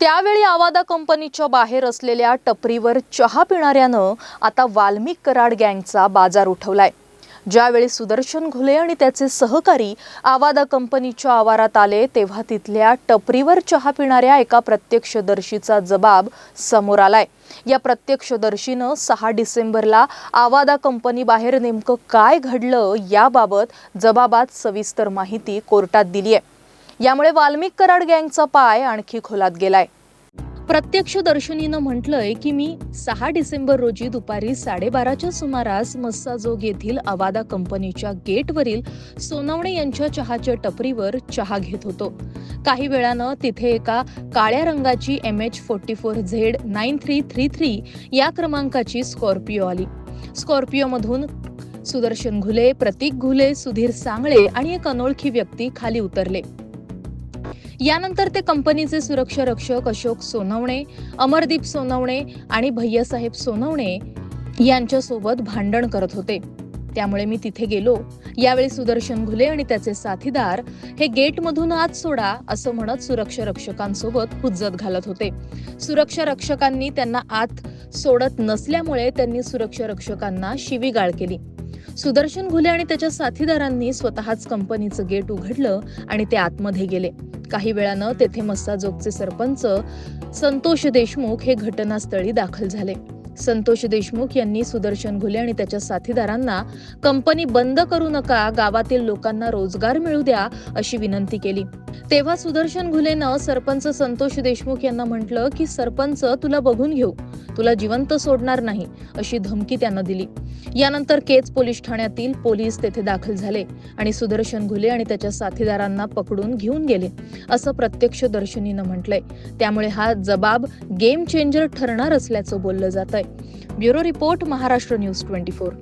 त्यावेळी आवादा कंपनीच्या बाहेर असलेल्या टपरीवर चहा पिणाऱ्यानं आता वाल्मिक कराड गँगचा बाजार उठवलाय. ज्यावेळी सुदर्शन घुले आणि त्याचे सहकारी आवादा कंपनीच्या आवारात आले तेव्हा तिथल्या टपरीवर चहा पिणाऱ्या एका प्रत्यक्षदर्शीचा जबाब समोर आलाय. या प्रत्यक्षदर्शीनं सहा डिसेंबरला आवादा कंपनी बाहेर नेमकं काय घडलं याबाबत जबाबात सविस्तर माहिती कोर्टात दिली आहे यामुळे वाल्मिक कराड गँगचा पाय आणखी खोलात गेलाय. प्रत्यक्षदर्शनीनं म्हटलंय की मी सहा डिसेंबर रोजी दुपारी साडेबाराच्या सुमारास मस्साजोग येथील अवादा कंपनीच्या गेटवरील सोनवणे यांच्या चहाच्या टपरीवर चहा घेत होतो. काही वेळानं तिथे एका काळ्या रंगाची M H forty four Z nine three three three या क्रमांकाची स्कॉर्पिओ आली. स्कॉर्पिओमधून सुदर्शन घुले प्रतीक घुले सुधीर सांगळे आणि एक अनोळखी व्यक्ती खाली उतरले. यानंतर ते कंपनीचे सुरक्षा रक्षक अशोक सोनवणे अमरदीप सोनवणे आणि भैयासाहेब सोनवणे यांच्यासोबत भांडण करत होते. त्यामुळे मी तिथे गेलो. यावेळी सुदर्शन घुले आणि त्याचे साथीदार हे गेटमधून आत सोडा असं म्हणत सुरक्षा रक्षकांसोबत हुज्जत घालत होते. सुरक्षा रक्षकांनी त्यांना आत सोडत नसल्यामुळे त्यांनी सुरक्षा रक्षकांना शिवीगाळ केली. सुदर्शन घुले आणि त्याच्या साथीदारांनी स्वतःच कंपनीचं गेट उघडलं आणि ते आतमध्ये गेले. काही वेळानं तेथे मस्साजोगचे सरपंच संतोष देशमुख हे घटनास्थळी दाखल झाले. संतोष देशमुख यांनी सुदर्शन घुले आणि त्याच्या साथीदारांना कंपनी बंद करू नका गावातील लोकांना रोजगार मिळू द्या अशी विनंती केली. तेव्हा सुदर्शन घुलेनं सरपंच संतोष देशमुख यांना म्हटलं की सरपंच तुला बघून घेऊ. तुला जिवंत सोडणार नाही अशी धमकी त्यानं दिली. यानंतर केज पोलीस ठाण्यातील पोलीस तेथे दाखल झाले आणि सुदर्शन घुले आणि त्याच्या साथीदारांना पकडून घेऊन गेले असं प्रत्यक्षदर्शनीनं म्हटलंय. त्यामुळे हा जबाब गेम चेंजर ठरणार असल्याचं बोललं जात आहे bureau report Maharashtra news twenty four.